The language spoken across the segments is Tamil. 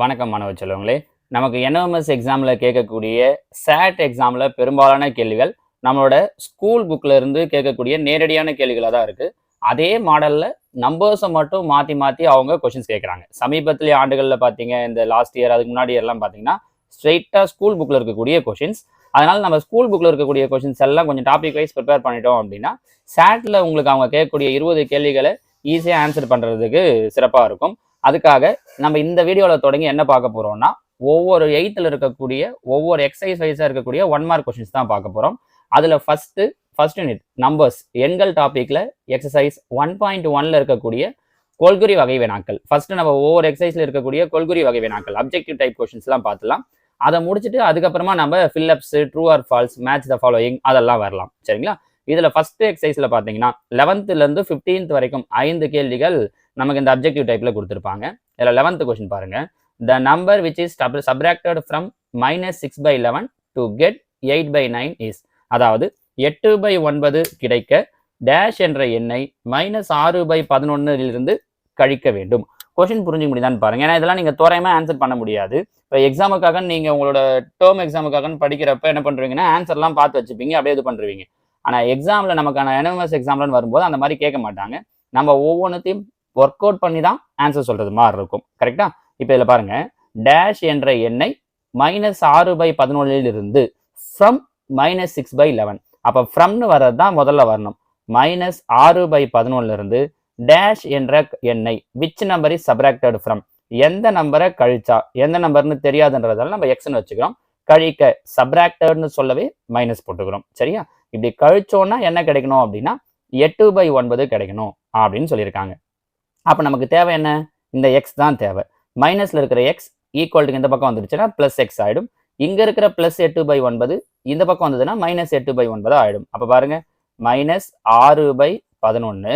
வணக்கம் மாணவ செல்வங்களே. நமக்கு என்எம்எஸ் எக்ஸாமில் கேட்கக்கூடிய சேட் எக்ஸாமில் பெரும்பாலான கேள்விகள் நம்மளோட ஸ்கூல் புக்கில் இருந்து கேட்கக்கூடிய நேரடியான கேள்விகளாக தான் இருக்குது அதே மாடலில் நம்பர்ஸை மட்டும் மாற்றி மாற்றி அவங்க கொஷின்ஸ் கேட்குறாங்க. சமீபத்திலே ஆண்டுகளில் பார்த்தீங்க இந்த லாஸ்ட் இயர் அதுக்கு முன்னாடி எல்லாம் பார்த்தீங்கன்னா ஸ்ட்ரெயிட்டாக ஸ்கூல் புக்கில் இருக்கக்கூடிய கொஷின்ஸ் அதனால் நம்ம ஸ்கூல் புக்கில் இருக்கக்கூடிய கொஷின்ஸ் எல்லாம் கொஞ்சம் டாபிக் வைஸ் ப்ரிப்பேர் பண்ணிட்டோம் அப்படின்னா சேட்டில் உங்களுக்கு அவங்க கேட்கக்கூடிய இருபது கேள்விகளை ஈஸியாக ஆன்சர் பண்ணுறதுக்கு சிறப்பாக இருக்கும். அதுக்காக நம்ம இந்த வீடியோவில் தொடங்கி என்ன பார்க்க போகிறோம்னா ஒவ்வொரு எயித்தில் இருக்கக்கூடிய ஒவ்வொரு எக்ஸசைஸ் வைஸாக இருக்கக்கூடிய ஒன் மார்க் கொஷின்ஸ் தான் பார்க்க போகிறோம் அதில் ஃபஸ்ட்டு ஃபர்ஸ்ட் யூனிட் நம்பர்ஸ் எண்கள் டாப்பிக்கில் எக்ஸசைஸ் ஒன் பாயிண்ட் ஒன்ல இருக்கக்கூடிய கொள்குறி வகை வினாக்கள். ஃபர்ஸ்ட் நம்ம ஒவ்வொரு எக்ஸசைஸில் இருக்கக்கூடிய கொள்குறி வகை வினாக்கள் அப்ஜெக்டிவ் டைப் கொஷின்ஸ்லாம் பார்த்துலாம் அதை முடிச்சுட்டு அதுக்கப்புறமா நம்ம fill ups true or false match the following அதெல்லாம் வரலாம். சரிங்களா? இதில் ஃபஸ்ட்டு எக்ஸசைஸில் பார்த்தீங்கன்னா லெவன்த்துலேருந்து ஃபிஃப்டீன்த் வரைக்கும் ஐந்து கேள்விகள் நமக்கு இந்த அப்ஜெக்டிவ் டைப்பில் கொடுத்துருப்பாங்க. இதில் லெவன்த் கொஷின் பாருங்கள் the number which is subtracted from minus six by eleven to get eight by nine is அதாவது எட்டு பை ஒன்பது கிடைக்க டேஷ் என்ற எண்ணை மைனஸ் ஆறு பை பதினொன்னிலிருந்து கழிக்க வேண்டும். கொஷின் புரிஞ்சுக்க முடியுதான்னு பாருங்க. ஏன்னா இதெல்லாம் நீங்கள் தோராயமாக ஆன்சர் பண்ண முடியாது. இப்போ எக்ஸாமுக்காக நீங்கள் உங்களோட டேர்ம் எக்ஸாமுக்காக படிக்கிறப்ப என்ன பண்ணுறீங்கன்னா ஆன்சர்லாம் பார்த்து வச்சுப்பீங்க. அப்படியே இது பண்ணுறீங்க ஆனால் எக்ஸாமில் நமக்கான என்எம்எஸ் எக்ஸாம்லன்னு வரும்போது அந்த மாதிரி கேட்க மாட்டாங்க. நம்ம ஒவ்வொன்றுத்தையும் ஒர்க் அவுட் பண்ணி தான் ஆன்சர் சொல்கிறது மாதிரி இருக்கும். கரெக்டா இப்போ இதில் பாருங்கள் டேஷ் என்ற எண்ணை மைனஸ் ஆறு by பதினொன்றிலிருந்து from minus six by eleven அப்போ ஃப்ரம்னு வர்றது தான் முதல்ல வரணும். மைனஸ் ஆறு பை பதினொன்னுலேருந்து டேஷ் என்ற எண்ணை which number is subtracted from எந்த நம்பரை கழிச்சா? எந்த நம்பர்னு தெரியாதுன்றதால நம்ம எக்ஸ்னு வச்சுக்கிறோம். கழிக்க சப்ராக்டட்னு சொல்லவே மைனஸ் போட்டுக்கிறோம். சரியா? இப்படி கழிச்சோன்னா என்ன கிடைக்கணும் அப்படின்னா எட்டு பை ஒன்பது கிடைக்கணும் அப்படின்னு சொல்லியிருக்காங்க. அப்போ நமக்கு தேவை என்ன? இந்த எக்ஸ் தான் தேவை. மைனஸில் இருக்கிற எக்ஸ் ஈக்குவல்ட்டுக்கு இந்த பக்கம் வந்துடுச்சுன்னா ப்ளஸ் எக்ஸ் ஆகிடும் இங்கே இருக்கிற ப்ளஸ் எட்டு பை ஒன்பது இந்த பக்கம் வந்ததுன்னா மைனஸ் எட்டு பை ஒன்பது ஆகிடும் அப்போ பாருங்க. மைனஸ் ஆறு பை பதினொன்று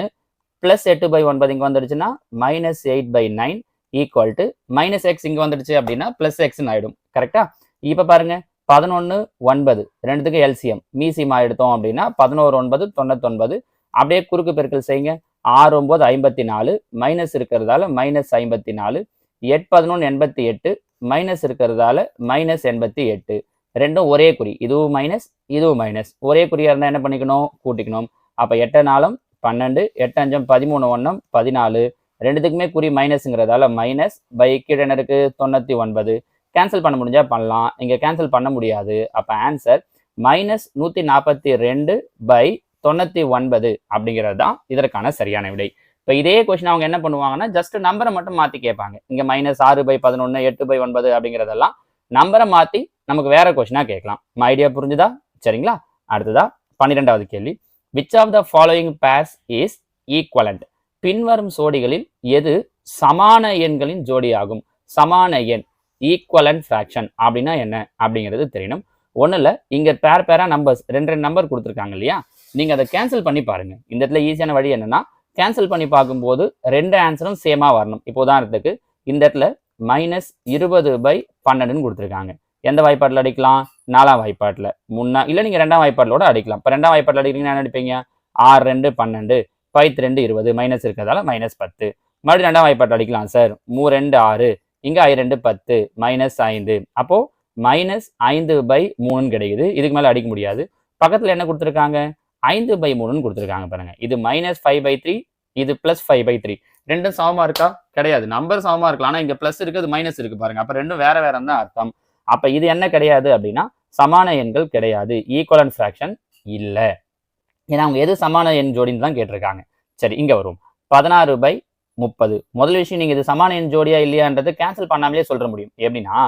ப்ளஸ் எட்டு பை ஒன்பது இங்கே வந்துடுச்சுன்னா minus eight by nine equal to minus X இங்கே வந்துடுச்சு அப்படின்னா ப்ளஸ் எக்ஸ்னு ஆகிடும் கரெக்டாக இப்போ பாருங்க. பதினொன்று ஒன்பது ரெண்டுத்துக்கு எல்சிஎம் மீசியமாக எடுத்தோம் அப்படின்னா பதினோரு ஒன்பது தொண்ணூத்தொன்பது. அப்படியே குறுக்கு பெருக்கல் செய்யுங்க. ஆறு ஒம்பது ஐம்பத்தி நாலு மைனஸ் இருக்கிறதால மைனஸ் ஐம்பத்தி நாலு எட் பதினொன்று எண்பத்தி எட்டு மைனஸ் இருக்கிறதால மைனஸ் எண்பத்தி எட்டு. ரெண்டும் ஒரே குறி. இதுவும் மைனஸ் இதுவும் மைனஸ் ஒரே குறியாக இருந்தால் என்ன பண்ணிக்கணும்? கூட்டிக்கணும். அப்போ எட்ட நாளும் பன்னெண்டு எட்டு அஞ்சம் பதிமூணு ஒன்றும் பதினாலு. ரெண்டுத்துக்குமே குறி மைனஸுங்கிறதால மைனஸ் பை கீழே இருக்கு? தொண்ணூற்றி ஒன்பது. கேன்சல் பண்ண முடிஞ்சா பண்ணலாம். இங்கே கேன்சல் பண்ண முடியாது. அப்போ ஆன்சர் மைனஸ் நூற்றி நாற்பத்தி ரெண்டு பை தொண்ணூற்றி ஒன்பது அப்படிங்கிறது தான் இதற்கான சரியான விடை. இப்போ இதே கொஸ்டின் அவங்க என்ன பண்ணுவாங்கன்னா ஜஸ்ட் நம்பரை மட்டும் மாற்றி கேட்பாங்க. இங்கே மைனஸ் ஆறு பை பதினொன்று எட்டு பை ஒன்பது அப்படிங்கிறதெல்லாம் நம்பரை மாற்றி நமக்கு வேற கொஸ்டினாக கேட்கலாம். ஐடியா புரிஞ்சுதா? சரிங்களா? அடுத்ததா பன்னிரெண்டாவது கேள்வி. Which of the following pairs is equivalent பின்வரும் சோடிகளில் எது சமான எண்களின் ஜோடியாகும்? சமான எண் ஈக்குவலன் ஃப்ராக்ஷன் அப்படின்னா என்ன அப்படிங்கிறது தெரியணும். ஒன்றும் இல்லை. இங்கே பேர் பேராக நம்பர்ஸ் ரெண்டு ரெண்டு நம்பர் கொடுத்துருக்காங்க இல்லையா? நீங்கள் அதை கேன்சல் பண்ணி பாருங்கள் இந்த இடத்துல ஈஸியான வழி என்னென்னா கேன்சல் பண்ணி பார்க்கும்போது ரெண்டு ஆன்சரும் சேமாக வரணும். இப்போ உதாரணத்துக்கு இந்த இடத்துல மைனஸ் இருபது பை பன்னெண்டுன்னு கொடுத்துருக்காங்க. எந்த வாய்ப்பாட்டில் அடிக்கலாம்? நாலாம் வாய்ப்பாட்டில். முன்னா இல்லை நீங்கள் ரெண்டாம் வாய்ப்பாட்டிலோட அடிக்கலாம். இப்போ ரெண்டாம் வாய்ப்பாட்டில் அடிக்கிறீங்கன்னா என்ன அடிப்பீங்க? ஆறு ரெண்டு பன்னெண்டு. பைத்து ரெண்டு இருபது. மைனஸ் இருக்கிறதால மைனஸ் பத்து. மறுபடியும் ரெண்டாம் வாய்ப்பாட்டில் அடிக்கலாம் சார் மூ ரெண்டு ஆறு. இங்கே ஐ ரெண்டு பத்து. மைனஸ் ஐந்து. அப்போது மைனஸ் ஐந்து பை மூணுன்னு கிடைக்குது. இதுக்கு மேலே அடிக்க முடியாது. பக்கத்தில் என்ன கொடுத்துருக்காங்க? ஐந்து பை மூணுன்னு கொடுத்துருக்காங்க பாருங்க. இது மைனஸ் ஃபைவ் பை த்ரீ இது பிளஸ் ஃபைவ் பை த்ரீ ரெண்டும் சமமாக இருக்கா? கிடையாது. நம்பர் சமமாக இருக்கலாம். ஆனால் இங்கே ப்ளஸ் இருக்குது மைனஸ் இருக்குது பாருங்க. அப்போ ரெண்டும் வேற வேற தான் அர்த்தம். அப்போ இது என்ன கிடையாது அப்படின்னா சமான எண்கள் கிடையாது. ஈக்குவலன் ஃப்ராக்ஷன் இல்லை. ஏன்னா அவங்க எது சமான எண் ஜோடின்னு தான் கேட்டிருக்காங்க. சரி இங்கே வரும். பதினாறு பை முப்பது. முதல் விஷயம் நீங்கள் இது சமான எண் ஜோடியா இல்லையான்றது கேன்சல் பண்ணாமலே சொல்ற முடியும். எப்படின்னா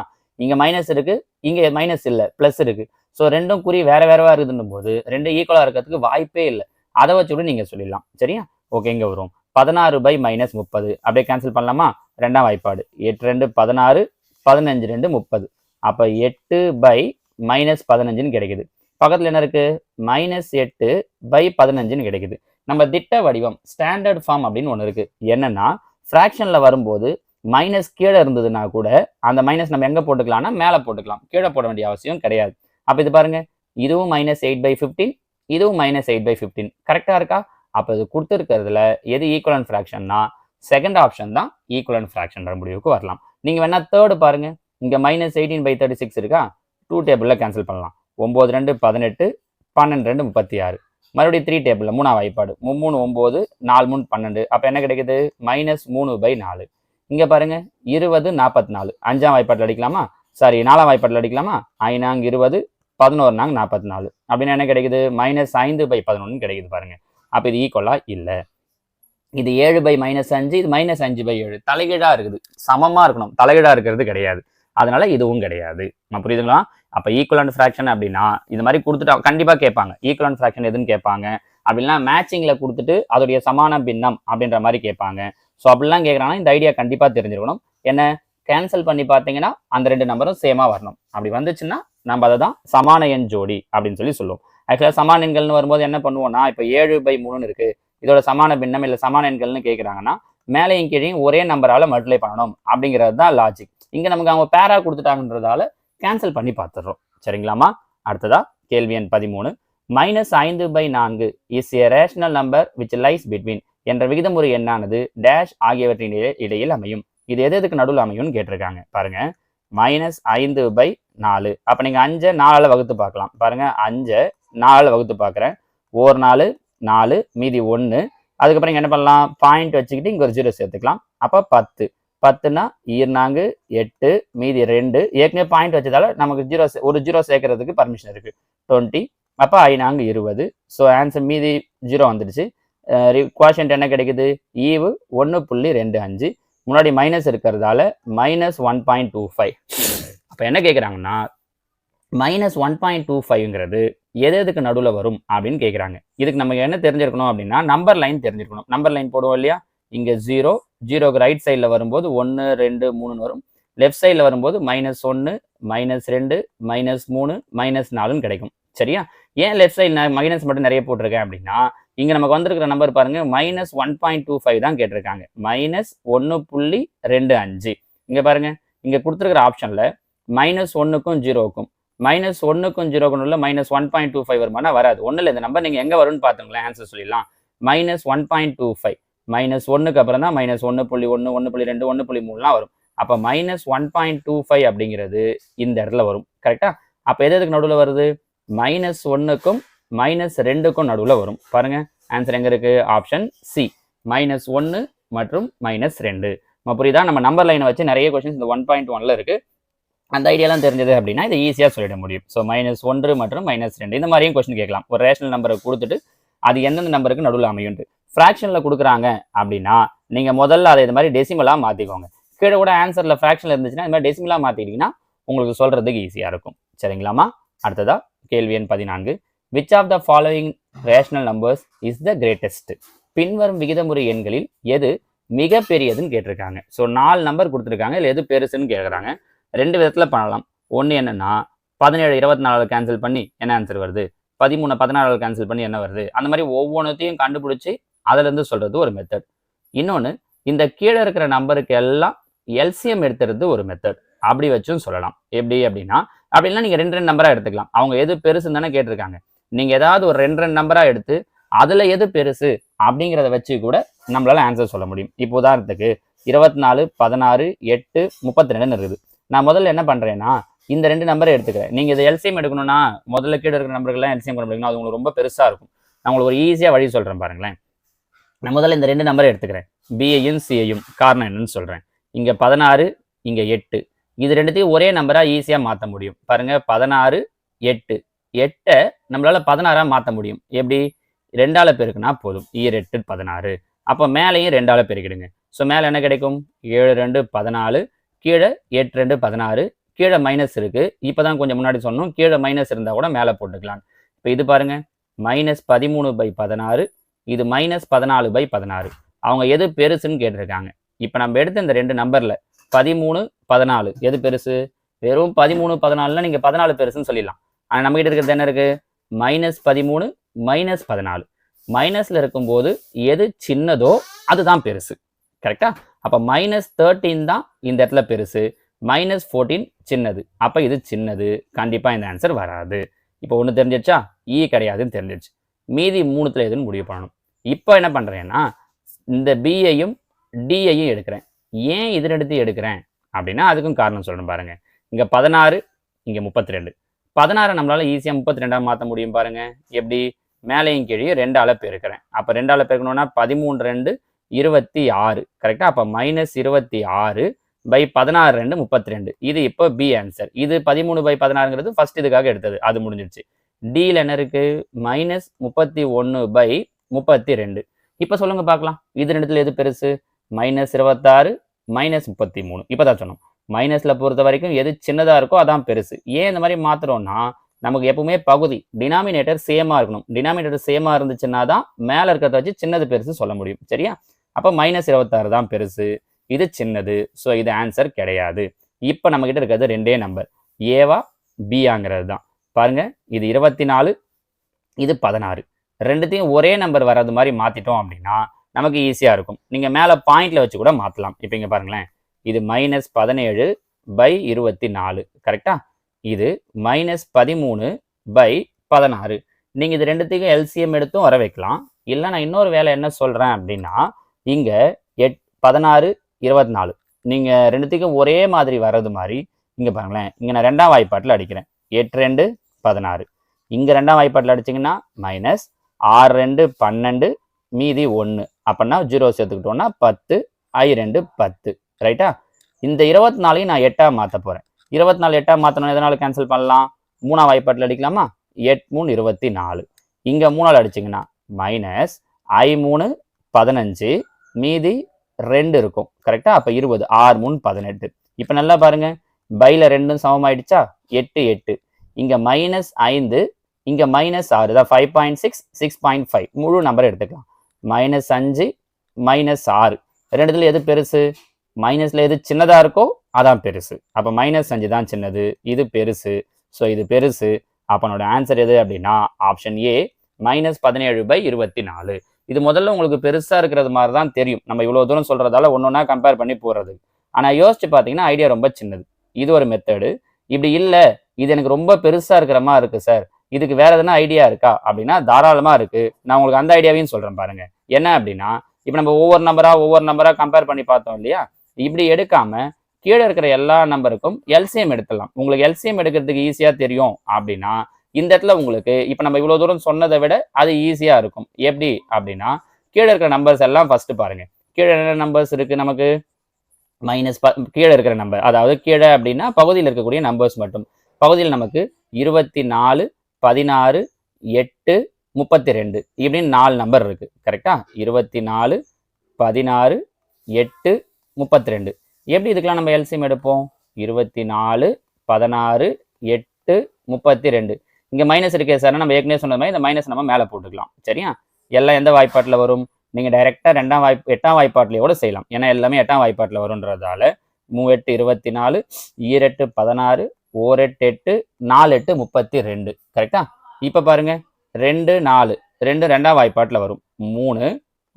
இங்கே மைனஸ் இருக்குது இங்கே மைனஸ் இல்லை ப்ளஸ் இருக்குது ஸோ ரெண்டும் குறி வேறு வேறவா இருக்குதுன்னும் போது ரெண்டும் ஈக்குவலாக இருக்கிறதுக்கு வாய்ப்பே இல்லை. அதை வச்சு கூட நீங்கள் சொல்லிடலாம். சரியா? ஓகே இங்கே வரும். பதினாறு பை மைனஸ் முப்பது. அப்படியே கேன்சல் பண்ணலாமா? ரெண்டாம் வாய்ப்பாடு. எட்டு ரெண்டு பதினாறு பதினஞ்சு ரெண்டு முப்பது. அப்போ எட்டு பை மைனஸ் பதினஞ்சுன்னு கிடைக்குது. பக்கத்தில் என்ன இருக்குது மைனஸ் எட்டு பை பதினஞ்சுன்னு கிடைக்குது. நம்ம திட்ட வடிவம் ஸ்டாண்டர்ட் ஃபார்ம் அப்படின்னு ஒன்று இருக்குது என்னென்னா ஃப்ராக்ஷனில் வரும்போது மைனஸ் கீழே இருந்ததுன்னா கூட அந்த மைனஸ் நம்ம எங்கே போட்டுக்கலாம்னா மேலே போட்டுக்கலாம். கீழே போட வேண்டிய அவசியம் கிடையாது. அப்போ இது பாருங்கள் இதுவும் மைனஸ் எயிட் பை ஃபிஃப்டீன் இதுவும் மைனஸ் எயிட் பை ஃபிஃப்டீன் கரெக்டாக இருக்கா? அப்போ இது கொடுத்துருக்கிறதுல எது ஈக்குவலன் ஃப்ராக்ஷன்னா செகண்ட் ஆப்ஷன் தான் ஈக்குவலன் ஃப்ராக்ஷன்ற முடிவுக்கு வரலாம். நீங்கள் வேணால் தேர்டு பாருங்க. இங்கே minus eighteen by thirty six இருக்கா டூ டேபிளில் கேன்சல் பண்ணலாம். ஒம்பது ரெண்டு பதினெட்டு பன்னெண்டு ரெண்டு முப்பத்தி ஆறு. மறுபடியும் த்ரீ டேபிளில் மூணாவது வாய்ப்பாடு. மூணு ஒம்பது நாலு மூணு பன்னெண்டு. அப்போ என்ன கிடைக்குது? மைனஸ் மூணு பை நாலு. இங்கே பாருங்கள் இருபது நாற்பத்தி நாலு அஞ்சாம் வாய்ப்பாட்டில் அடிக்கலாமா? சாரி நாலாம் வாய்ப்பாட்டில் அடிக்கலாமா? ஐநாங்க இருபது பதினோரு நாங்க நாற்பத்தி நாலு அப்படின்னு என்ன கிடைக்குது? மைனஸ் ஐந்து பை பதினொன்று கிடைக்குது பாருங்கள் அப்போ இது ஈக்குவலாக இல்லை. இது ஏழு பை மைனஸ் அஞ்சு இது மைனஸ் அஞ்சு பை ஏழு. தலைகீழாக இருக்குது. சமமாக இருக்கணும். தலைகீழாக இருக்கிறது கிடையாது. அதனால இதுவும் கிடையாது. நான் புரியுதுங்களா? அப்போ ஈக்குவலண்ட் ஃப்ராக்ஷன் அப்படின்னா இது மாதிரி கொடுத்துட்டா கண்டிப்பாக கேட்பாங்க. ஈக்குவலண்ட் ஃப்ராக்ஷன் எதுன்னு கேட்பாங்க. அப்படின்னா மேட்சிங்கில் கொடுத்துட்டு அதோடைய சமான பின்னம் அப்படின்ற மாதிரி கேட்பாங்க. ஸோ அப்படிலாம் கேட்குறாங்கன்னா இந்த ஐடியா கண்டிப்பாக தெரிஞ்சிருக்கணும். என்ன? கேன்சல் பண்ணி பார்த்தீங்கன்னா அந்த ரெண்டு நம்பரும் சேமாக வரணும். அப்படி வந்துச்சுன்னா நம்ம அதை தான் சமான எண் ஜோடி அப்படின்னு சொல்லி சொல்லுவோம். ஆக்சுவலாக சமான எண்கள்னு வரும்போது என்ன பண்ணுவோம்னா இப்போ ஏழு பை மூணுன்னு இருக்குது இதோட சமான பின்னம் இல்லை சமான எண்கள்னு கேட்குறாங்கன்னா மேலேயும் கீழையும் ஒரே நம்பரால் மல்டிப்ளை பண்ணணும். அப்படிங்கிறது தான் லாஜிக் இங்கே நமக்கு அவங்க பேரா கொடுத்துட்டாங்கன்றதால கேன்சல் பண்ணி பார்த்துடுறோம். சரிங்களாமா அடுத்ததா கேள்வி எண் பதிமூணு. மைனஸ் ஐந்து பை நான்கு is a rational number which lies between என்ற விகிதமுறை எண்ணானது டேஷ் ஆகியவற்றின் இடையே- இடையில் அமையும். இது எது எதுக்கு நடுவில் அமையும்னு கேட்டிருக்காங்க. பாருங்க. மைனஸ் ஐந்து பை நாலு. அப்போ நீங்கள் அஞ்சை நாலால் வகுத்து பார்க்கலாம். பாருங்க. அஞ்சை நாலால் வகுத்து பார்க்குறேன். ஒரு நாலு நாலு மீதி ஒன்று அதுக்கப்புறம் நீங்கள் என்ன பண்ணலாம்? பாயிண்ட் வச்சுக்கிட்டு இங்கே ஒரு ஜீரோ சேர்த்துக்கலாம். அப்போ பத்து. பத்துனா ஈர்னாங்கு எட்டு மீதி ரெண்டு. ஏற்கனவே பாயிண்ட் வச்சதால நமக்கு ஜீரோ ஒரு ஜீரோ சேர்க்கறதுக்கு பர்மிஷன் இருக்குது டுவெண்ட்டி அப்போ ஐநாங்கு இருபது. ஸோ ஆன்சர் மீதி ஜீரோ வந்துடுச்சு. குவாஷன்ட் என்ன கிடைக்குது? ஈவு ஒன்று புள்ளி ரெண்டு அஞ்சு. முன்னாடி மைனஸ் இருக்கிறதால minus one point two five அப்போ என்ன கேட்குறாங்கன்னா மைனஸ் ஒன் பாயிண்ட் டூ ஃபைவ்ங்கிறது எது எதுக்கு நடுவில் வரும் அப்படின்னு கேட்குறாங்க இதுக்கு நமக்கு என்ன தெரிஞ்சிருக்கணும் அப்படின்னா நம்பர் லைன் தெரிஞ்சிருக்கணும். நம்பர் லைன் போடுவோம் இல்லையா? இங்கே ஜீரோ ஜீரோக்கு ரைட் சைடில் வரும்போது ஒன்று ரெண்டு மூணுன்னு வரும். லெஃப்ட் சைடில் வரும்போது மைனஸ் ஒன்று மைனஸ் ரெண்டு மைனஸ் மூணு மைனஸ் நாலுன்னு கிடைக்கும். சரியா? ஏன் லெஃப்ட் சைடு மைனஸ் மட்டும் நிறைய போட்டிருக்கேன் அப்படின்னா இங்கே நமக்கு வந்திருக்கிற நம்பர் பாருங்க minus one point two five தான் கேட்டிருக்காங்க. மைனஸ் ஒன்று புள்ளி ரெண்டு அஞ்சு இங்கே பாருங்க இங்கே கொடுத்துருக்கிற ஆப்ஷனில் மைனஸ் ஒன்றுக்கும் ஜீரோக்கும் மைனஸ் ஒன்றுக்கும் ஜீரோக்கும் உள்ள minus one point two five வருமானா வராது. ஒன்றில் இந்த நம்பர் நீங்கள் எங்கே வரும்னு பார்த்துங்களேன் ஆன்சர் சொல்லிடலாம். Minus one point two five minus ஒன்றுக்கு அப்புறம் தான் மைனஸ் ஒன்று புள்ளி ஒன்று ஒன்று புள்ளி ரெண்டு ஒன்று புள்ளி மூணுலாம் வரும். அப்போ minus one point two five அப்படிங்கிறது இந்த இடத்துல வரும். கரெக்டாக அப்போ எது எதுக்கு நடுவில் வருது? மைனஸ் ஒன்றுக்கும் மைனஸ் ரெண்டுக்கும் நடுவில் வரும். பாருங்க ஆன்சர் எங்கே இருக்குது ஆப்ஷன் சி மைனஸ் ஒன்று மற்றும் மைனஸ் ரெண்டு. நம்ம புரியுதா? நம்ம நம்பர் லைனை வச்சு நிறைய கொஸ்டின்ஸ் இந்த ஒன் பாயிண்ட் ஒன்ல இருக்குது அந்த ஐடியாலாம் தெரிஞ்சது அப்படின்னா இதை ஈஸியாக சொல்லிட முடியும். ஸோ மைனஸ் ஒன்று மற்றும் மைனஸ் ரெண்டு. இந்த மாதிரியும் கொஸ்டின் கேட்கலாம். ஒரு ரேஷனல் நம்பரை கொடுத்துட்டு அது எந்தெந்த நம்பருக்கு நடுவில் அமையும்ட்டு ஃப்ராக்ஷனில் கொடுக்குறாங்க அப்படின்னா நீங்கள் முதல்ல அதை இது மாதிரி டெசிமலாக மாற்றிக்கோங்க கீழே கூட ஆன்சரில் ஃப்ராக்ஷனில் இருந்துச்சுன்னா இந்த மாதிரி டெசிமலாக மாற்றிக்கிட்டிங்கன்னா உங்களுக்கு சொல்கிறதுக்கு ஈஸியாக இருக்கும். சரிங்களாமா அடுத்ததா கேள்வி எண் பதினான்கு. Which of the following rational numbers is the greatest பின்வரும் விகிதமுறை எண்களில் எது மிக பெரியதுன்னு கேட்டிருக்காங்க. ஸோ நாலு நம்பர் கொடுத்துருக்காங்க. இல்லை எது பெருசுன்னு கேட்குறாங்க ரெண்டு விதத்தில் பண்ணலாம். ஒன்று என்னன்னா பதினேழு இருபத்தி நாலு கேன்சல் பண்ணி என்ன ஆன்சர் வருது? பதிமூணு பதினாலு கேன்சல் பண்ணி என்ன வருது? அந்த மாதிரி ஒவ்வொன்றத்தையும் கண்டுபிடிச்சி அதுலேருந்து சொல்கிறது ஒரு மெத்தட் இன்னொன்று இந்த கீழே இருக்கிற நம்பருக்கு எல்லாம் எல்சிஎம் எடுத்துறது ஒரு மெத்தட் அப்படி வச்சும் சொல்லலாம். எப்படி அப்படின்னா அப்படின்னா நீங்கள் ரெண்டு ரெண்டு நம்பராக எடுத்துக்கலாம். அவங்க எது பெருசுன்னு தானே கேட்டிருக்காங்க. நீங்கள் ஏதாவது ஒரு ரெண்டு ரெண்டு நம்பராக எடுத்து அதில் எது பெருசு அப்படிங்கிறத வச்சு கூட நம்மளால் ஆன்சர் சொல்ல முடியும். இப்போ உதாரணத்துக்கு இருபத்தி நாலு பதினாறு எட்டு முப்பத்தி ரெண்டுன்னு இருக்குது. நான் முதல்ல என்ன பண்ணுறேன்னா இந்த ரெண்டு நம்பரை எடுத்துக்கிறேன். நீங்கள் இதை எல்சிஎம் எடுக்கணும்னா முதல்ல கீழே இருக்கிற நம்பர்கள்லாம் எல்சிஎம் பண்ண முடியும்னா அது உங்களுக்கு ரொம்ப பெருசாக இருக்கும். நான் உங்களுக்கு ஒரு ஈஸியாக வழி சொல்கிறேன் பாருங்களேன். நான் முதல்ல இந்த ரெண்டு நம்பரை எடுத்துக்கிறேன். பிஏயும் சிஏயும் காரணம் என்னன்னு சொல்கிறேன் இங்கே பதினாறு இங்கே எட்டு. இது ரெண்டுத்தையும் ஒரே நம்பராக ஈஸியாக மாற்ற முடியும். பாருங்க பதினாறு எட்டு. எட்டை நம்மளால் பதினாறாக மாற்ற முடியும். எப்படி? ரெண்டால பெருக்குனா போதும். ஈர் எட்டு பதினாறு. அப்போ மேலேயும் ரெண்டால பெருக்கிடுங்க. ஸோ மேலே என்ன கிடைக்கும்? ஏழு ரெண்டு பதினாலு. கீழே எட்டு ரெண்டு பதினாறு. கீழே மைனஸ் இருக்குது இப்போ தான் கொஞ்சம் முன்னாடி சொன்னோம். கீழே மைனஸ் இருந்தால் கூட மேலே போட்டுக்கலாம். இப்போ இது பாருங்கள் மைனஸ் பதிமூணு பை பதினாறு. இது மைனஸ் பதினாலு பை பதினாறு. அவங்க எது பெருசுன்னு கேட்டிருக்காங்க. இப்போ நம்ம எடுத்த இந்த ரெண்டு நம்பரில் பதிமூணு பதினாலு. எது பெருசு? வெறும் பதிமூணு பதினாலுனா நீங்கள் பதினாலு பெருசுன்னு சொல்லிடலாம். ஆனால் நம்மகிட்ட இருக்கிறது என்ன இருக்குது மைனஸ் பதிமூணு மைனஸ் பதினாலு. மைனஸில் இருக்கும்போது எது சின்னதோ அதுதான் பெருசு. கரெக்டா அப்போ மைனஸ் தேர்ட்டீன் தான் இந்த இடத்துல பெருசு. மைனஸ் ஃபோர்டீன் சின்னது. அப்போ இது சின்னது. கண்டிப்பாக இந்த ஆன்சர் வராது. இப்போ ஒன்று தெரிஞ்சிருச்சா? ஈ கிடையாதுன்னு தெரிஞ்சிருச்சு. மீதி மூணுத்தில் எதுன்னு முடிவு பண்ணணும். இப்போ என்ன பண்ணுறேன்னா இந்த பிஐயும் டிஐயும் எடுக்கிறேன். ஏன் இதனெடுத்து எடுக்கிறேன்? அப்படின்னா அதுக்கும் காரணம் சொல்கிறேன் பாருங்க. இங்கே பதினாறு இங்கே முப்பத்தி ரெண்டு பதினாறு நம்மளால் ஈஸியாக முப்பத்தி ரெண்டாக மாற்ற முடியும் பாருங்க. எப்படி? மேலேயும் கீழே ரெண்டு அளப்பு இருக்கிறேன். அப்போ ரெண்டு அளப்பு இருக்கணும்னா பதிமூணு ரெண்டு இருபத்தி ஆறு. கரெக்டாக அப்போ மைனஸ் இருபத்தி ஆறு பை பதினாறு ரெண்டு முப்பத்தி ரெண்டு இது இப்போ பி ஆன்சர் இது பதிமூணு பை பதினாறுங்கிறது ஃபர்ஸ்ட் இதுக்காக எடுத்தது. அது முடிஞ்சிடுச்சு டியில் என்ன இருக்கு? மைனஸ் முப்பத்தி ஒன்று பை முப்பத்தி ரெண்டு இப்போ சொல்லுங்க பார்க்கலாம். இது ரெண்டுத்தில் எது பெருசு? மைனஸ் இருபத்தாறு மைனஸ் முப்பத்தி மூணு இப்போ தான் சொன்னோம் மைனஸில் பொறுத்த வரைக்கும் எது சின்னதாக இருக்கோ அதான் பெருசு. ஏன் இந்த மாதிரி மாத்துறோம்னா நமக்கு எப்பவுமே பகுதி டினாமினேட்டர் சேமாக இருக்கணும். டினாமினேட்டர் சேமாக இருந்துச்சுன்னா தான் மேலே இருக்கிறத வச்சு சின்னது பெருசு சொல்ல முடியும். சரியா? அப்போ மைனஸ் இருபத்தாறு தான் பெருசு. இது சின்னது. ஸோ இது ஆன்சர் கிடையாது. இப்போ நம்மக்கிட்ட இருக்கிறது ரெண்டே நம்பர் ஏவா பியாங்கிறது தான். பாருங்க இது இருபத்தி நாலு இது பதினாறு. ரெண்டுத்தையும் ஒரே நம்பர் வர்றது மாதிரி மாற்றிட்டோம் அப்படின்னா நமக்கு ஈஸியாக இருக்கும். நீங்கள் மேலே பாயிண்டில் வச்சு கூட மாற்றலாம் இப்போ இங்கே பாருங்களேன். இது மைனஸ் பதினேழு பை இருபத்தி நாலு கரெக்டாக இது மைனஸ் பதிமூணு பை பதினாறு. நீங்கள் இது ரெண்டுத்துக்கும் எல்சிஎம் எடுத்தும் வர வைக்கலாம். இல்லை நான் இன்னொரு வேலை என்ன சொல்கிறேன் அப்படின்னா இங்கே எட் பதினாறு இருபத்தி நாலு நீங்கள் ரெண்டுத்துக்கும் ஒரே மாதிரி வர்றது மாதிரி இங்கே பாருங்களேன். இங்கே நான் ரெண்டாம் வாய்ப்பாட்டில் அடிக்கிறேன். எட்டு ரெண்டு பதினாறு. இங்கே ரெண்டாம் வாய்ப்பாட்டில் அடிச்சிங்கன்னா மைனஸ் ஆறு ரெண்டு பன்னெண்டு மீதி ஒன்று அப்படின்னா ஜீரோ சேர்த்துக்கிட்டோன்னா பத்து ஐ ரெண்டு பத்து. ரைட்டா இந்த இருபத்தி நாலையும் நான் எட்டாக மாற்ற போகிறேன் இருபத்தி நாலு எட்டாக மாற்றணும் எதனால கேன்சல் பண்ணலாம்? மூணாவது வாய்ப்பாட்டில் அடிக்கலாமா? எட் மூணு இருபத்தி நாலு இங்கே மூணால் அடிச்சிங்கன்னா மைனஸ் ஐ மூணு பதினஞ்சு மீதி ரெண்டு இருக்கும். கரெக்டாக அப்போ இருபது ஆறு மூணு பதினெட்டு. இப்போ நல்லா பாருங்கள் பையில் ரெண்டும் சமமாயிடுச்சா? எட்டு எட்டு. இங்கே மைனஸ் ஐந்து இங்கே மைனஸ் ஆறு. தான் five point six six point five முழு நம்பர் எடுத்துக்கலாம். மைனஸ் அஞ்சு மைனஸ் ஆறு. ரெண்டுத்துல எது பெருசு? மைனஸில் எது சின்னதாக இருக்கோ அதான் பெருசு. அப்போ மைனஸ் அஞ்சு தான் சின்னது. இது பெருசு. ஸோ இது பெருசு. அப்பனோட ஆன்சர் எது அப்படின்னா ஆப்ஷன் ஏ மைனஸ் பதினேழு பை இருபத்தி நாலு இது முதல்ல உங்களுக்கு பெருசாக இருக்கிறது மாதிரி தான் தெரியும். நம்ம இவ்வளோ தூரம் சொல்கிறதால ஒன்று ஒன்றா கம்பேர் பண்ணி போகிறது ஆனால் யோசிச்சு பார்த்தீங்கன்னா ஐடியா ரொம்ப சின்னது. இது ஒரு மெத்தடு இப்படி இல்லை. இது எனக்கு ரொம்ப பெருசாக இருக்கிற மாதிரி இருக்குது சார் இதுக்கு வேற எதனா ஐடியா இருக்கா? அப்படின்னா தாராளமா இருக்கு. நான் உங்களுக்கு அந்த ஐடியாவையும் சொல்றேன் பாருங்க. என்ன அப்படின்னா இப்போ நம்ம ஒவ்வொரு நம்பரா ஒவ்வொரு நம்பரா கம்பேர் பண்ணி பார்த்தோம் இல்லையா? இப்படி எடுக்காம கீழே இருக்கிற எல்லா நம்பருக்கும் எல்சிஎம் எடுத்துடலாம். உங்களுக்கு எல்சிஎம் எடுக்கிறதுக்கு ஈஸியா தெரியும் அப்படின்னா இந்த இடத்துல உங்களுக்கு இப்போ நம்ம இவ்வளோ தூரம் சொன்னதை விட அது ஈஸியா இருக்கும். எப்படி அப்படின்னா கீழே இருக்கிற நம்பர்ஸ் எல்லாம் ஃபர்ஸ்ட் பாருங்க. கீழே என்ன நம்பர்ஸ் இருக்கு நமக்கு. மைனஸ் ப கீழே இருக்கிற நம்பர் அதாவது கீழே அப்படின்னா பகுதியில் இருக்கக்கூடிய நம்பர்ஸ் மட்டும். பகுதியில் நமக்கு இருபத்தி நாலு பதினாறு எட்டு முப்பத்தி ரெண்டு இப்படின்னு நாலு நம்பர் இருக்குது கரெக்டாக இருபத்தி நாலு பதினாறு எட்டு முப்பத்தி ரெண்டு எப்படி இதுக்கெலாம் நம்ம எல்சியம் எடுப்போம்? இருபத்தி நாலு பதினாறு எட்டு முப்பத்தி ரெண்டு இங்கே மைனஸ் இருக்கே சார் நம்ம ஏற்கனவே சொன்னது மாதிரி இந்த மைனஸ் நம்ம மேலே போட்டுக்கலாம். சரியா? எல்லாம் எந்த வாய்ப்பாட்டில் வரும்? நீங்கள் டைரெக்டாக ரெண்டாம் வாய்ப்பு எட்டாம் வாய்ப்பாட்டிலையோட செய்யலாம். ஏன்னா எல்லாமே எட்டாம் வாய்ப்பாட்டில் வரும்ன்றதால மூவெட்டு இருபத்தி நாலு ஈரெட்டு பதினாறு ஒரு எட்டு எட்டு நாலு எட்டு முப்பத்தி ரெண்டு கரெக்டா இப்போ பாருங்க. ரெண்டு நாலு. ரெண்டு ரெண்டாம் வாய்ப்பாட்டில் வரும். மூணு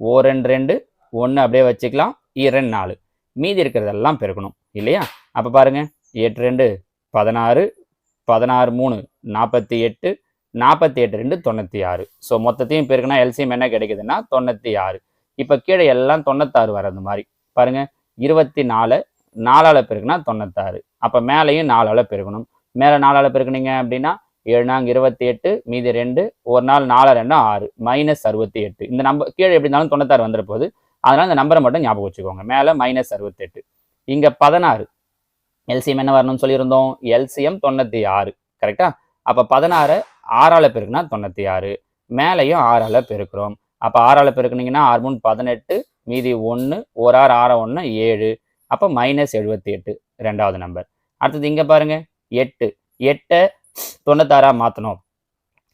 ஓ ரெண்டு. ரெண்டு ஒன்று அப்படியே வச்சுக்கலாம். இரண்டு நாலு. மீதி இருக்கிறதெல்லாம் பெருக்கணும். இல்லையா? அப்போ பாருங்க. எட்டு ரெண்டு பதினாறு. பதினாறு மூணு நாற்பத்தி எட்டு நாற்பத்தி எட்டு ரெண்டு தொண்ணூற்றி ஆறு ஸோ மொத்தத்தையும் பெருக்கினா எல்சிஎம் என்ன கிடைக்குதுன்னா தொண்ணூற்றி ஆறு இப்போ கீழே எல்லாம் தொண்ணூத்தாறு வர்றது மாதிரி. பாருங்க. இருபத்தி நாலு நாலால் பெருக்குனா தொண்ணூத்தாறு. அப்போ மேலேயும் நாலால் பெருக்கணும். மேலே நாலால் பெருக்குனீங்க அப்படின்னா ஏழு நாங்க இருபத்தி எட்டு மீதி ரெண்டு ஒரு நாள் நாலு ரெண்டு ஆறு மைனஸ் அறுபத்தி எட்டு இந்த நம்பர் கீழே எப்படி இருந்தாலும் தொண்ணூத்தாறு வந்துட போகுது அதனால் இந்த நம்பரை மட்டும் ஞாபகம் வச்சுக்கோங்க. மேலே மைனஸ் அறுபத்தெட்டு. இங்கே பதினாறு. எல்சிஎம் என்ன வரணும்னு சொல்லியிருந்தோம்? எல்சிஎம் தொண்ணூற்றி ஆறு கரெக்டா? அப்போ பதினாறு ஆறால பெருக்குனா தொண்ணூற்றி ஆறு மேலேயும் ஆறால் பெருக்கிறோம். அப்போ ஆறால் பெருக்குனீங்கன்னா ஆறு மூணு பதினெட்டு மீதி ஒன்று ஒரு ஆறு ஆறு ஒன்று ஏழு. அப்போ மைனஸ் எழுபத்தி எட்டு ரெண்டாவது நம்பர் அடுத்தது இங்கே பாருங்க எட்டு. எட்டை தொண்ணூத்தாறாக மாற்றணும்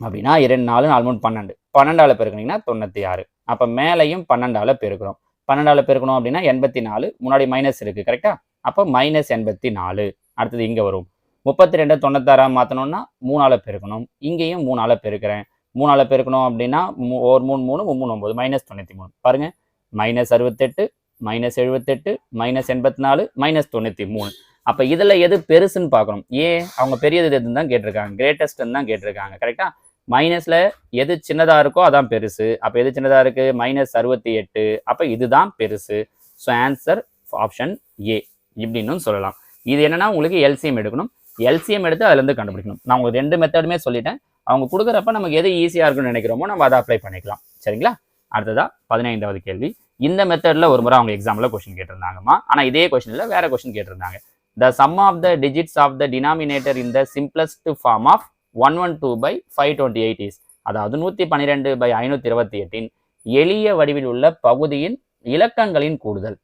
அப்படின்னா இரண்டு நாலு நாலு மூணு பன்னெண்டு. பன்னெண்டால பெருக்கினீங்கன்னா தொண்ணூற்றி ஆறு. அப்போ மேலேயும் பன்னெண்டால பெருக்கிறோம். பன்னெண்டால பெருக்கணும் அப்படின்னா எண்பத்தி நாலு முன்னாடி மைனஸ் இருக்குது கரெக்டாக அப்போ மைனஸ் எண்பத்தி நாலு. அடுத்தது இங்கே வரும். முப்பத்தி ரெண்டு தொண்ணூத்தாறாக மாற்றணும்னா மூணால பெருக்கணும். இங்கேயும் மூணால பெருக்கிறேன். மூணால பெருக்கணும் அப்படின்னா மூ- ஒரு மூணு மூணு மூணு ஒம்பது மைனஸ் தொண்ணூற்றி மூணு. பாருங்கள் மைனஸ் அறுபத்தெட்டு மைனஸ் எழுபத்தெட்டு மைனஸ் எண்பத்தி நாலு மைனஸ் தொண்ணூற்றி மூணு. அப்போ இதில் எது பெருசுன்னு பார்க்கணும். ஏன்? அவங்க பெரியது எதுன்னு தான் கேட்டிருக்காங்க. கிரேட்டஸ்ட்னு தான் கேட்டிருக்காங்க. கரெக்டாக மைனஸில் எது சின்னதாக இருக்கோ அதான் பெருசு. அப்போ எது சின்னதாக இருக்குது மைனஸ் அறுபத்தி எட்டு. அப்போ இதுதான் பெருசு. ஸோ ஆன்சர் ஆப்ஷன் ஏ இப்படின்னு சொல்லலாம். இது என்னென்னா உங்களுக்கு எல்சிஎம் எடுக்கணும். எல்சிஎம் எடுத்து அதுலேருந்து கண்டுபிடிக்கணும். நான் உங்களுக்கு ரெண்டு மெத்தடுமே சொல்லிட்டேன். அவங்க கொடுக்குறப்ப நமக்கு எது ஈஸியாக இருக்குன்னு நினைக்கிறோமோ நம்ம அதை அப்ளை பண்ணிக்கலாம். சரிங்களா? அடுத்ததாக பதினைந்தாவது கேள்வி. இந்த மெத்தடில் ஒரு முறை அவங்க எக்ஸாமில் கொஸ்டின் கேட்டிருந்தாங்கம்மா. ஆனால் இதே கொஸ்டினில் வேற கொஸ்டின் கேட்டிருந்தாங்க. The sum of the digits of the denominator in the simplest form of one one two by five twenty eight is அதாவது நூற்றி பன்னிரெண்டு பை ஐநூற்றி இருபத்தி எட்டின் எளிய வடிவில் உள்ள பகுதியின் இலக்கங்களின் கூடுதல்.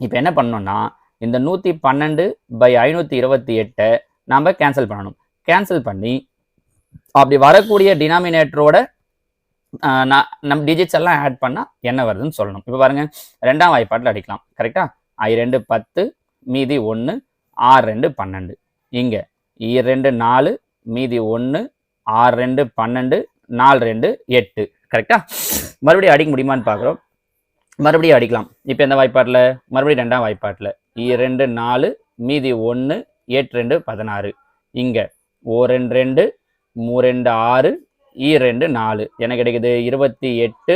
இப்போ என்ன பண்ணோம்னா இந்த நூற்றி பன்னெண்டு பை ஐநூற்றி இருபத்தி எட்டை நாம் கேன்சல் பண்ணணும். கேன்சல் பண்ணி அப்படி வரக்கூடிய டினாமினேட்டரோட நான் நம்ம டிஜிட்ஸ் எல்லாம் ஆட் பண்ணால் என்ன வருதுன்னு சொல்லணும். இப்போ பாருங்கள் ரெண்டாம் வாய்ப்பாட்டில் அடிக்கலாம். கரெக்டாக ஐ ரெண்டு பத்து மீதி ஒன்று ஆறு ரெண்டு பன்னெண்டு. இங்கே ஈ e ரெண்டு நாலு மீதி ஒன்று ஆறு ரெண்டு பன்னெண்டு நாலு ரெண்டு எட்டு. கரெக்டாக மறுபடியும் அடிக்க முடியுமான்னு பார்க்குறோம் மறுபடியும் அடிக்கலாம். இப்போ எந்த வாய்ப்பாட்டில்? மறுபடியும் ரெண்டாம் வாய்ப்பாட்டில். இ e ரெண்டு நாலு மீதி ஒன்று எட்டு ரெண்டு பதினாறு. இங்கே ஓ ரெண்டு ரெண்டு மூ ரெண்டு ஆறு இ ரெண்டு நாலு. எனக்கு கிடைக்குது இருபத்தி எட்டு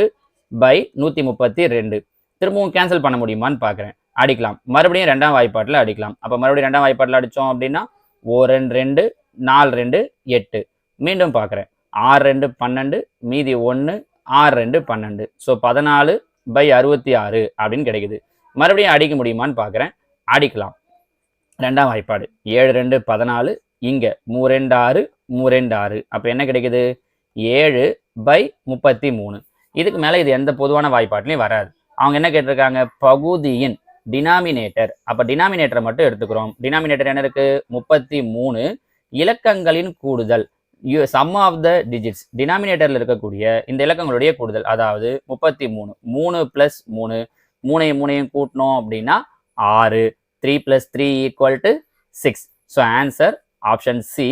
பை நூற்றி முப்பத்தி ரெண்டு. திரும்பவும் கேன்சல் பண்ண முடியுமான்னு பார்க்குறேன் அடிக்கலாம். மறுபடியும் ரெண்டாம் வாய்ப்பாட்டில் அடிக்கலாம். அப்போ மறுபடியும் ரெண்டாம் வாய்ப்பாட்டில் அடித்தோம் அப்படின்னா ஓ ரெண்டு ரெண்டு நாலு ரெண்டு எட்டு. மீண்டும் பார்க்குறேன் ஆறு ரெண்டு பன்னெண்டு மீதி ஒன்று ஆறு ரெண்டு பன்னெண்டு. ஸோ பதினாலு பை அறுபத்தி ஆறு அப்படின்னு கிடைக்குது. மறுபடியும் அடிக்க முடியுமான்னு பார்க்குறேன் அடிக்கலாம். ரெண்டாம் வாய்ப்பாடு. ஏழு ரெண்டு பதினாலு இங்கே மூ ரெண்டு ஆறு மூ ரெண்டு ஆறு. அப்போ என்ன கிடைக்குது? ஏழு பை முப்பத்தி மூணு. இதுக்கு மேலே இது எந்த பொதுவான வாய்ப்பாட்டிலையும் வராது. அவங்க என்ன கேட்டிருக்காங்க? பகுதியின் டினாமினேட்டர் அப்போ டினாமினேட்டரை மட்டும் எடுத்துக்கிறோம். டினாமினேட்டர் என்ன இருக்குது முப்பத்தி மூணு. இலக்கங்களின் கூடுதல். சம் ஆஃப் த டிஜிட்ஸ் டினாமினேட்டரில் இருக்கக்கூடிய இந்த இலக்கங்களுடைய கூடுதல். அதாவது முப்பத்தி மூணு. மூணு ப்ளஸ் மூணு. மூணையும் மூணையும் கூட்டினோம் அப்படின்னா ஆறு. Three plus three equal to six so answer option C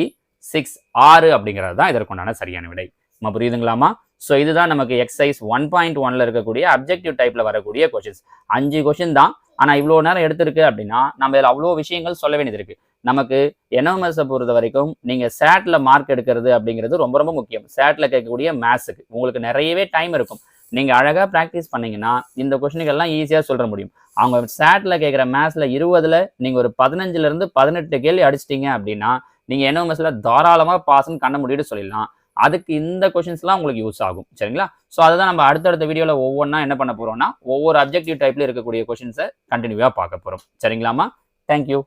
six ஆறு அப்படிங்கிறது தான் இதற்குண்டான சரியான விடை நம்ம புரியுதுங்களாமா ஸோ இதுதான் நமக்கு எக்ஸசைஸ் ஒன் பாயிண்ட் ஒன்ல இருக்கக்கூடிய அப்ஜெக்டிவ் டைப்ல வரக்கூடிய கொஷின்ஸ் அஞ்சு கொஷின் தான் ஆனால் இவ்வளோ நேரம் எடுத்திருக்கு அப்படின்னா நம்ம இதில் அவ்வளோ விஷயங்கள் சொல்ல வேண்டியது இருக்கு நமக்கு என்எம்எஸை பொறுத்த வரைக்கும் நீங்கள் சேட்டில் மார்க் எடுக்கிறது அப்படிங்கிறது ரொம்ப ரொம்ப முக்கியம் சேட்டில் கேட்கக்கூடிய மேத்ஸுக்கு உங்களுக்கு நிறையவே டைம் இருக்கும் நீங்கள் அழகாக ப்ராக்டிஸ் பண்ணீங்கன்னா இந்த கொஷினுக்கெல்லாம் ஈஸியாக சொல்ல முடியும் அவங்க சேட்டில் கேட்குற மேத்ஸில் இருபதில் நீங்கள் ஒரு பதினஞ்சுலேருந்து பதினெட்டு கேள்வி அடிச்சிட்டிங்க அப்படின்னா நீங்கள் என்எம்எஸ்ல தாராளமாக பாஸ்ன்னு கண்ண முடியும்னு சொல்லிடலாம். அதுக்கு இந்த கொஷின்ஸ்லாம் உங்களுக்கு யூஸ் ஆகும். சரிங்களா? ஸோ அதுதான் நம்ம அடுத்தடுத்த வீடியோவில் ஒவ்வொன்றா என்ன பண்ண போகிறோம்னா ஒவ்வொரு அப்ஜெக்டிவ் டைப்பில் இருக்கக்கூடிய கொஷின்ஸை கண்டினியூவாக பார்க்க போகிறோம் சரிங்களாமா தேங்க்யூ